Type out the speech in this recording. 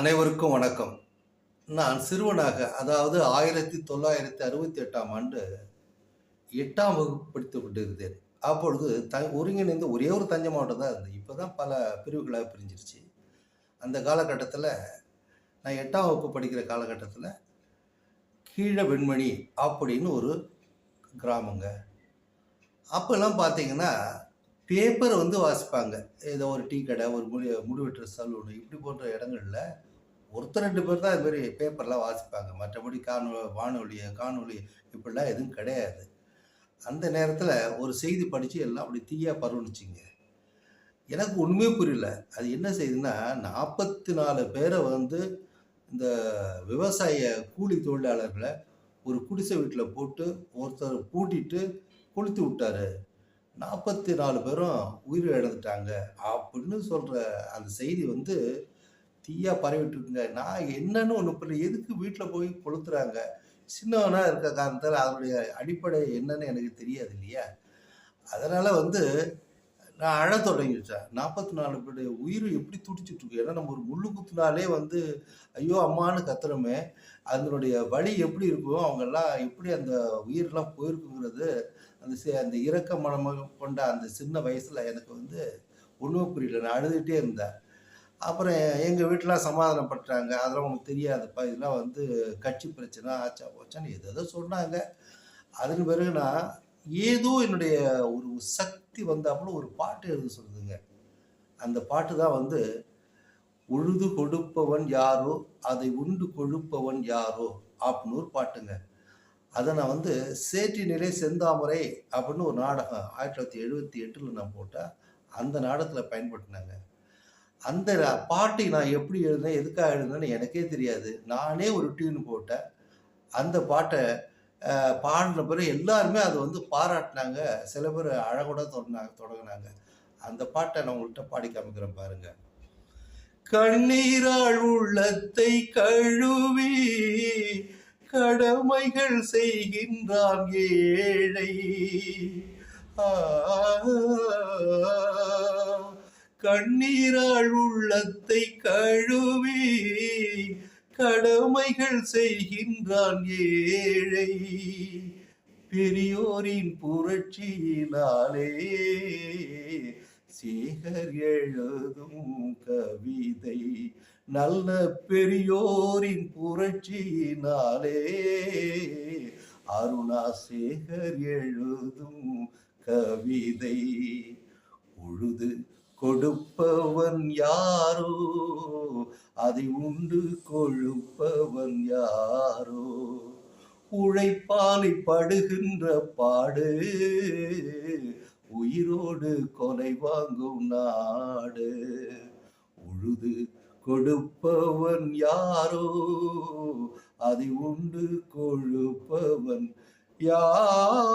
அனைவருக்கும் வணக்கம். நான் சிறுவனாக அதாவது ஆயிரத்தி தொள்ளாயிரத்தி அறுபத்தி எட்டாம் ஆண்டு எட்டாம் வகுப்பு படித்து கொண்டிருந்தேன். அப்பொழுது த ஒருங்கிணைந்த ஒரே ஒரு தஞ்சை மாவட்டம் தான் இருந்தது இப்போ தான் பல பிரிவுகளாக பிரிஞ்சிருச்சு. அந்த காலகட்டத்தில் நான் எட்டாம் வகுப்பு படிக்கிற காலகட்டத்தில் கீழே வெண்மணி அப்படின்னு ஒரு கிராமங்க. அப்போல்லாம் பார்த்தீங்கன்னா பேப்பரை வந்து வாசிப்பாங்க. ஏதோ ஒரு டீ கடை ஒரு முடி முடிவெட்டுற சலூன் இப்படி போன்ற இடங்களில் ஒருத்தர் ரெண்டு பேர் தான் இதுமாரி பேப்பர்லாம் வாசிப்பாங்க. மற்றபடி காணொ வானொலி காணொலி இப்படிலாம் எதுவும் கிடையாது. அந்த நேரத்தில் ஒரு செய்தி படித்து எல்லாம் அப்படி தீயாக பரவணுச்சிங்க எனக்கு ஒன்றுமே புரியல. அது என்ன செய்யுதுன்னா நாற்பத்தி நாலு பேரை வந்து இந்த விவசாய கூலி தொழிலாளர்களை ஒரு குடிசை வீட்டில் போட்டு ஒருத்தர் பூட்டிட்டு கொளுத்து விட்டாரு. நாற்பத்தி நாலு பேரும் உயிர் இழந்துட்டாங்க அப்படின்னு சொல்கிற அந்த செய்தி வந்து தீயாக பரவிட்டுருக்குங்க. நான் என்னன்னு ஒன்று புரியல. எதுக்கு வீட்டில் போய் கொளுத்துறாங்க? சின்னவனாக இருக்க காரணத்தால் அதனுடைய அடிப்படை என்னன்னு எனக்கு தெரியாது இல்லையா? அதனால் வந்து நான் அழ தொடங்கிட்டேன் நாற்பத்தி நாலு பேருடைய உயிர் எப்படி துடிச்சிட்டு இருக்கு? ஏன்னா நம்ம ஒரு முள்ளு குத்துனாலே வந்து ஐயோ அம்மான்னு கத்துறோமே. அதனுடைய வழி எப்படி இருக்கும் அவங்கெல்லாம் எப்படி அந்த உயிரெல்லாம் போயிருக்குங்கிறது அந்த அந்த இரக்க மனமாக கொண்ட அந்த சின்ன வயசுல எனக்கு வந்து ஒன்றுமே புரியல. நான் அழுதுகிட்டே இருந்தேன். அப்புறம் எங்கள் வீட்டிலாம் சமாதானப்பட்டாங்க அதெல்லாம் உனக்கு தெரியாதுப்பா. இதெல்லாம் வந்து கட்சி பிரச்சனை ஆச்சா போச்சான்னு எதோ சொன்னாங்க. அதன் பிறகு நான் ஏதோ என்னுடைய ஒரு சக்தி வந்தாப்புல ஒரு பாட்டு எழுத சொல்லுதுங்க. அந்த பாட்டு தான் வந்து உழுது கொடுப்பவன் யாரோ அதை உண்டு கொழுப்பவன் யாரோ அப்படின்னு ஒரு பாட்டுங்க. அதை நான் வந்து சேற்றினிலே செந்தாமரை அப்படின்னு ஒரு நாடகம் ஆயிரத்தி தொள்ளாயிரத்தி எழுபத்தி எட்டில் நான் போட்டேன் அந்த நாடகத்தில் பயன்படுத்தினாங்க. அந்த பாட்டை நான் எப்படி எழுதினேன் எதுக்காக எழுதினேன்னு எனக்கே தெரியாது. நானே ஒரு டியூன் போட்டேன் அந்த பாட்டை பாடின பிறகு எல்லாருமே அதை வந்து பாராட்டினாங்க. சில பேர் அழகோட தொடங்கினாங்க தொடங்கினாங்க. அந்த பாட்டை நான் உங்கள்கிட்ட பாடி காமிக்கிறேன் பாருங்க. கண்ணீராள் உள்ளத்தை கழுவி கடமைகள் செய்கின்றான் ஏழை. கண்ணீரால் கண்ணீராள் உள்ளத்தை கழுவி கடமைகள் செய்கின்றான் ஏழை. பெரியோரின் புரட்சியினாலே சேகர் எழுதும் கவிதை. நல்ல பெரியோரின் புரட்சியினாலே அருணா சேகர் எழுதும் கவிதை. உழுது கொடுப்பவன் யாரோ? அதை உண்டு கொழுப்பவன் யாரோ? உழைப்பாலை படுகின்ற பாடு உயிரோடு கொலை வாங்கும் நாடு. உழுது கொடுப்பவன் யாரோ? அதை உண்டு கொழுப்பவன் யாரோ?